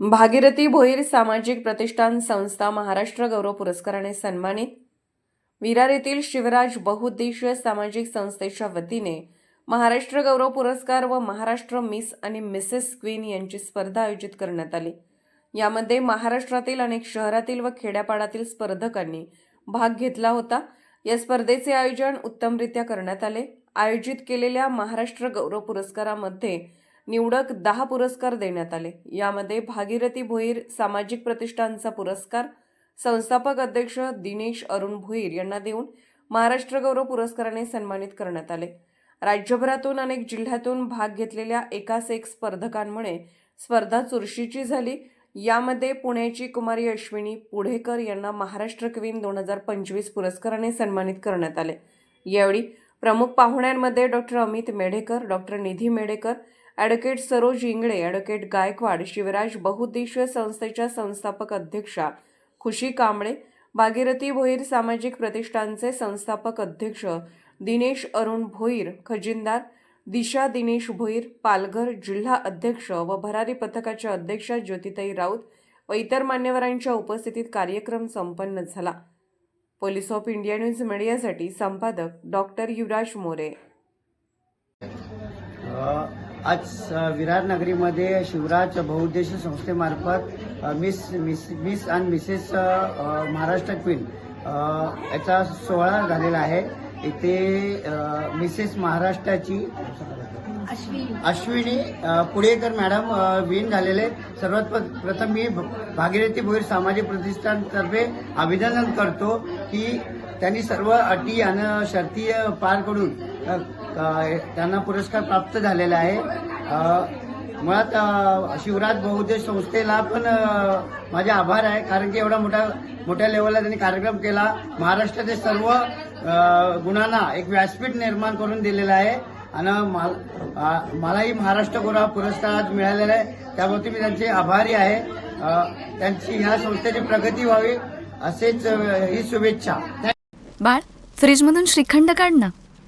भागीरथी भोईर सामाजिक प्रतिष्ठान संस्था महाराष्ट्र गौरव पुरस्काराने सन्मानित. विरार येथील शिवराज बहुउद्देशीय सामाजिक संस्थेच्या वतीने महाराष्ट्र गौरव पुरस्कार व महाराष्ट्र मिस आणि मिसेस क्वीन यांची स्पर्धा आयोजित करण्यात आली. यामध्ये महाराष्ट्रातील अनेक शहरातील व खेड्यापाड्यातील स्पर्धकांनी भाग घेतला होता. या स्पर्धेचे आयोजन उत्तमरित्या करण्यात आले. आयोजित केलेल्या महाराष्ट्र गौरव पुरस्कारामध्ये निवडक दहा पुरस्कार देण्यात आले. यामध्ये भागीरथी भोईर सामाजिक प्रतिष्ठानचा पुरस्कार संस्थापक अध्यक्ष दिनेश अरुण भोईर यांना देऊन महाराष्ट्र गौरव पुरस्काराने सन्मानित करण्यात आले. राज्यभरातून अनेक जिल्ह्यातून भाग घेतलेल्या एकास एक स्पर्धकांमुळे स्पर्धा चुरशीची झाली. यामध्ये पुण्याची कुमारी अश्विनी पुढेकर यांना महाराष्ट्र क्वीन दोन हजार पंचवीस पुरस्काराने सन्मानित करण्यात आले. यावेळी प्रमुख पाहुण्यांमध्ये doctor Amit Medhekar doctor Nidhi Medhekar advocate Saroj Ingle advocate Gaikwad Shivraj बहुउद्देशीय संस्थेच्या संस्थापक अध्यक्षा खुशी कांबळे भागीरथी भोईर सामाजिक प्रतिष्ठानचे संस्थापक अध्यक्ष दिनेश अरुण भोईर खजिनदार दिशा दिनेश भोईर पालघर जिल्हा अध्यक्ष व भरारी पथकाच्या अध्यक्षा ज्योतिताई राऊत व इतर मान्यवरांच्या उपस्थितीत कार्यक्रम संपन्न झाला. पोलीस ऑफ इंडिया न्यूज मीडियासाठी संपादक डॉक्टर युवराज मोरे. आज अ, विरार नगरीमध्ये शिवराज बहुउद्देशीय संस्थेमार्फत miss miss miss and Mrs Maharashtra queen याचा सोहळा झालेला आहे. इथे मिसेस महाराष्ट्राची अश्विनी पुढेकर पुणेकर मॅडम विन झालेले सर्वात प्रथम मी भ- भागीरथी भोईर सामाजिक प्रतिष्ठानतर्फे अभिनंदन करतो की त्यांनी सर्व अटी आणि शर्ती पार करून त्यांना पुरस्कार प्राप्त झालेला आहे. मुळात शिवराज बहुउद्देश संस्थेला पण माझे आभार आहे. कारण की एवढा मोठा मोठ्या लेवलला त्यांनी कार्यक्रम केला. महाराष्ट्रातील सर्व गुणांना एक व्यासपीठ निर्माण करून दिलेलं आहे. आणि मलाही महाराष्ट्र गौरव पुरस्कार आज मिळालेला आहे. त्याबाबतीत मी त्यांचे आभारी आहे. त्यांची ह्या संस्थेची प्रगती व्हावी असेच ही शुभेच्छा. बाळ फ्रीजमधून श्रीखंड काढ ना.